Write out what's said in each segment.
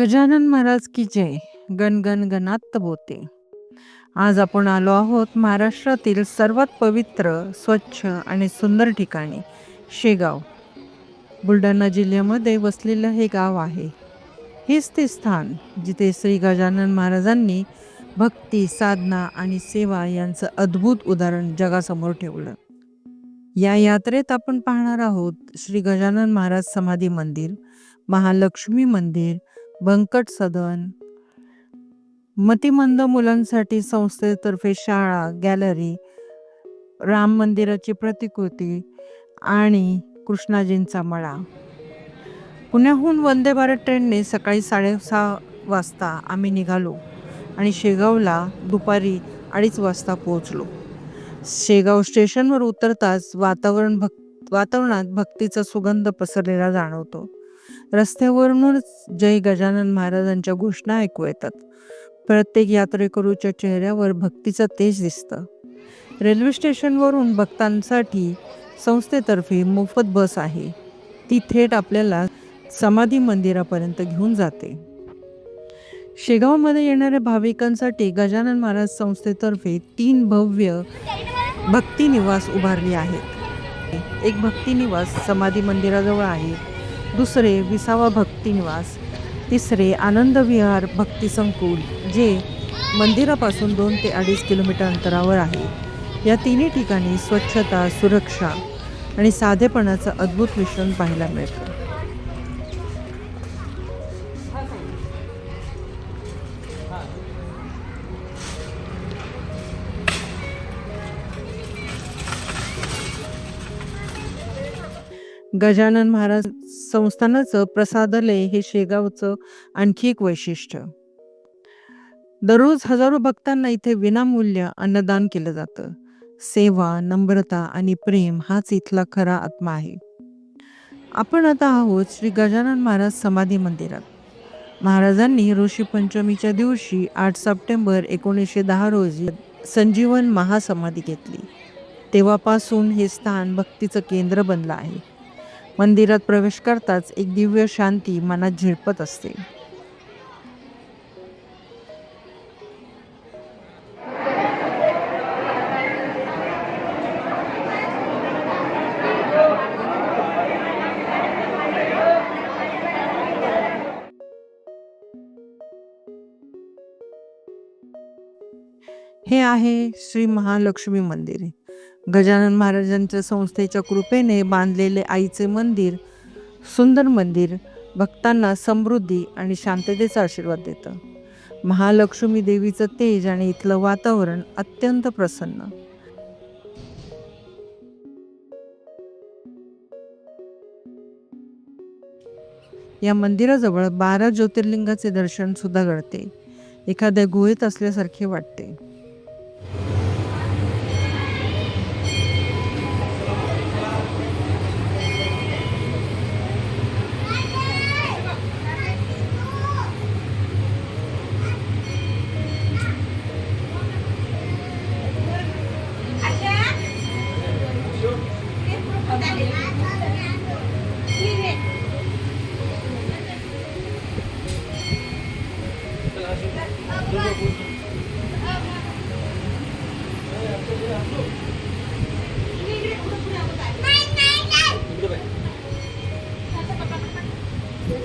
गजानन महाराज की जय. गणगण गणात बोते. आज आपण आलो आहोत महाराष्ट्रातील सर्वात पवित्र स्वच्छ आणि सुंदर ठिकाणी शेगाव. बुलढाणा जिल्ह्यामध्ये वसलेलं हे गाव आहे. हेच ते स्थान जिथे श्री गजानन महाराजांनी भक्ती साधना आणि सेवा यांचं अद्भुत उदाहरण जगासमोर ठेवलं. या यात्रेत आपण पाहणार आहोत श्री गजानन महाराज समाधी मंदिर महालक्ष्मी मंदिर भंकट सदन मतिमंद मुलांसाठी संस्थेतर्फे शाळा गॅलरी राम मंदिराची प्रतिकृती आणि कृष्णाजींचा मळा. पुण्याहून वंदे भारत ट्रेनने सकाळी साडेसहा वाजता आम्ही निघालो आणि शेगावला दुपारी अडीच वाजता पोहोचलो. शेगाव स्टेशनवर उतरताच वातावरण भक् वातावरणात भक्तीचा सुगंध पसरलेला जाणवतो. रस्त्यावरूनच जय गजानन महाराजांच्या घोषणा ऐकू येतात. प्रत्येक यात्रेकरूच्या चेहऱ्यावर भक्तीचं तेज दिसतं. रेल्वे स्टेशनवरून भक्तांसाठी संस्थेतर्फे मोफत बस आहे. ती थेट आपल्याला समाधी मंदिरापर्यंत घेऊन जाते. शेगावमध्ये येणाऱ्या भाविकांसाठी गजानन महाराज संस्थेतर्फे तीन भव्य भक्तिनिवास उभारले आहेत. एक भक्तिनिवास समाधी मंदिराजवळ आहे. दुसरे विसावा भक्तिनिवास तिसरे आनंदविहार भक्तिसंकुल भक्ती संकुल जे मंदिरापासून दोन ते अडीच किलोमीटर अंतरावर आहे. या तिन्ही ठिकाणी स्वच्छता सुरक्षा आणि साधेपणाचं अद्भुत मिश्रण पाहायला मिळतं. गजानन महाराज संस्थानाचं प्रसादालय हे शेगावचं आणखी एक वैशिष्ट्य. दररोज हजारो भक्तांना इथे विनामूल्य अन्नदान केलं जातं. सेवा नम्रता आणि प्रेम हाच इथला खरा आत्मा आहे. आपण आता आहोत श्री गजानन महाराज समाधी मंदिरात. महाराजांनी ऋषी पंचमीच्या दिवशी आठ सप्टेंबर एकोणीसशे दहा रोजी संजीवन महासमाधी घेतली. तेव्हापासून हे स्थान भक्तीचं केंद्र बनलं आहे. मंदिरात प्रवेश करताच एक दिव्य शांती मनात झिरपत असते. हे आहे श्री महालक्ष्मी मंदिर. गजानन महाराजांच्या संस्थेच्या कृपेने बांधलेले आईचे मंदिर सुंदर मंदिर भक्तांना समृद्धी आणि शांततेचा आशीर्वाद देतं. महालक्ष्मी देवीचं तेज आणि इथलं वातावरण अत्यंत प्रसन्न. या मंदिराजवळ बारा ज्योतिर्लिंगाचे दर्शन सुद्धा घडते. एखाद्या गुहेत असल्यासारखे वाटते.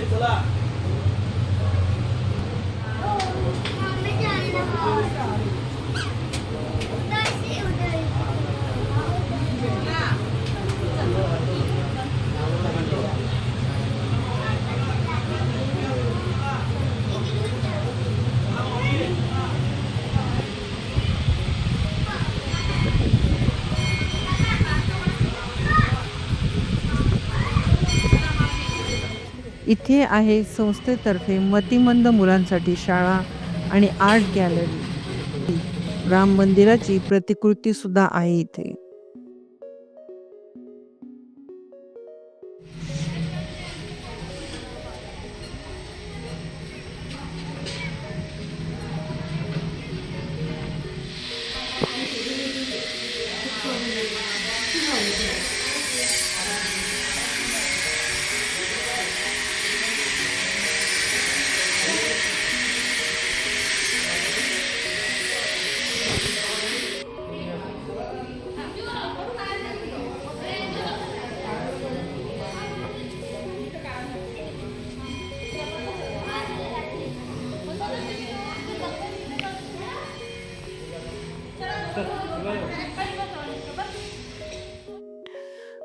चला. इथे आहे संस्थेतर्फे मतिमंद मुलांसाठी शाळा आणि आर्ट गॅलरी. राम मंदिराची प्रतिकृती सुद्धा आहे इथे.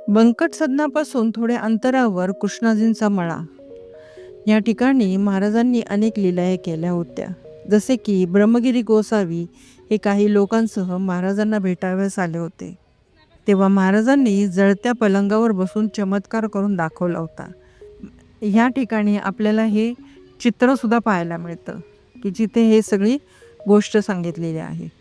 बंकट सदनापासून थोड्या अंतरावर कृष्णाजींचा मळा. या ठिकाणी महाराजांनी अनेक लिलाये केल्या होत्या. जसे की ब्रह्मगिरी गोसावी हे काही लोकांसह महाराजांना भेटाव्यास आले होते. तेव्हा महाराजांनी जळत्या पलंगावर बसून चमत्कार करून दाखवला होता. ह्या ठिकाणी आपल्याला हे चित्रसुद्धा पाहायला मिळतं की जिथे हे सगळी गोष्ट सांगितलेली आहे.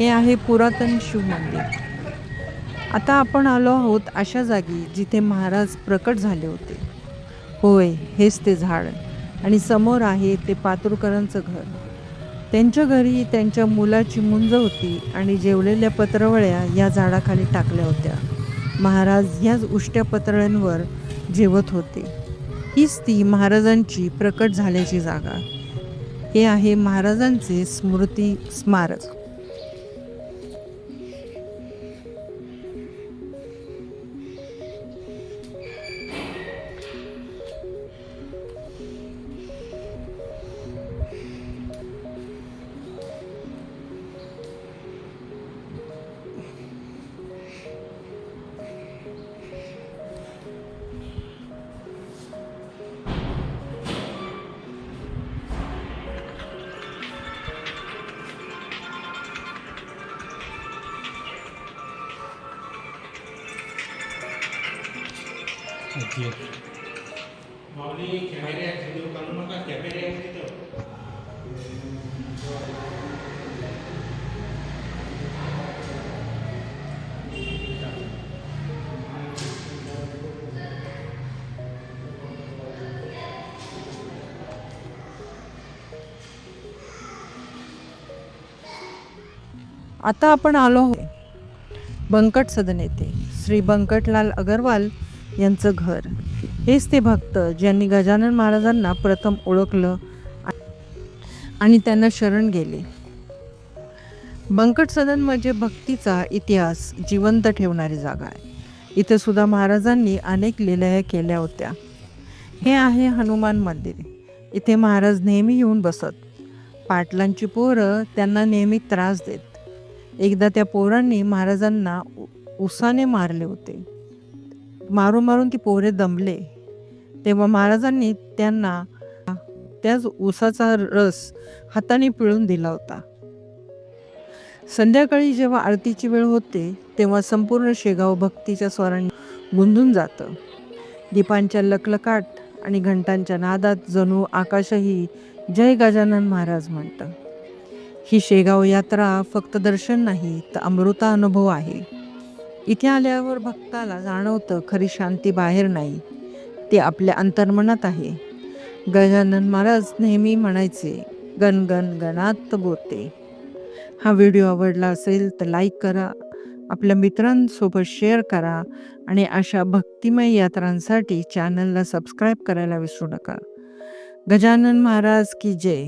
हे आहे पुरातन शिव मंदिर. आता आपण आलो आहोत अशा जागी जिथे महाराज प्रकट झाले होते. होय हेच ते झाड. आणि समोर आहे ते पातुरकरांचं घर. त्यांच्या घरी त्यांच्या मुलाची मुंज होती आणि जेवलेल्या पत्रवळ्या या झाडाखाली टाकल्या होत्या. महाराज ह्याच उष्ट्या पत्रळ्यांवर जेवत होते. हीच ती महाराजांची प्रकट झाल्याची जागा. हे आहे महाराजांचे स्मृती स्मारक. आजी माऊली कॅमेरे नका कॅमेरे आता आपण आलो बंकट सदन येथे. श्री बंकटलाल अगरवाल यांचं घर. हेच ते भक्त ज्यांनी गजानन महाराजांना प्रथम ओळखलं आणि त्यांना शरण गेले. बंकट सदन म्हणजे भक्तीचा इतिहास जिवंत ठेवणारी जागा आहे. इथे सुद्धा महाराजांनी अनेक लिलया केल्या होत्या. हे आहे हनुमान मंदिर. इथे महाराज नेहमी येऊन बसत. पाटलांची पोरं त्यांना नेहमी त्रास देत. एकदा त्या पोरांनी महाराजांना उसाने मारले होते. मारून मारून ती पोरे दमले. तेव्हा महाराजांनी त्यांना त्याच ऊसाचा रस हाताने पिळून दिला होता. संध्याकाळी जेव्हा आरतीची वेळ होते तेव्हा संपूर्ण शेगाव भक्तीच्या स्वरांनी गुंजून जातं. दीपांच्या लकलकाट आणि घंटांच्या नादात जणू आकाशही जय गजानन महाराज म्हणतं. ही शेगाव यात्रा फक्त दर्शन नाही तर अमृता अनुभव आहे. इथे आल्यावर भक्ताला जाणवतं खरी शांती बाहेर नाही. ती आपल्या अंतर्मनात आहे. गजानन महाराज नेहमी म्हणायचे गण गण गणात बोते. हा व्हिडिओ आवडला असेल तर लाईक करा आपल्या मित्रांसोबत शेअर करा आणि अशा भक्तिमय यात्रांसाठी चॅनलला सबस्क्राईब करायला विसरू नका. गजानन महाराज की जय.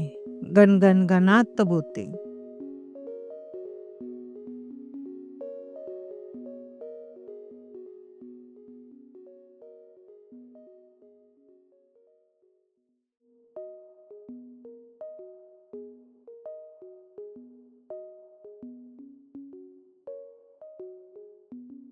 गन गण गणात बोते.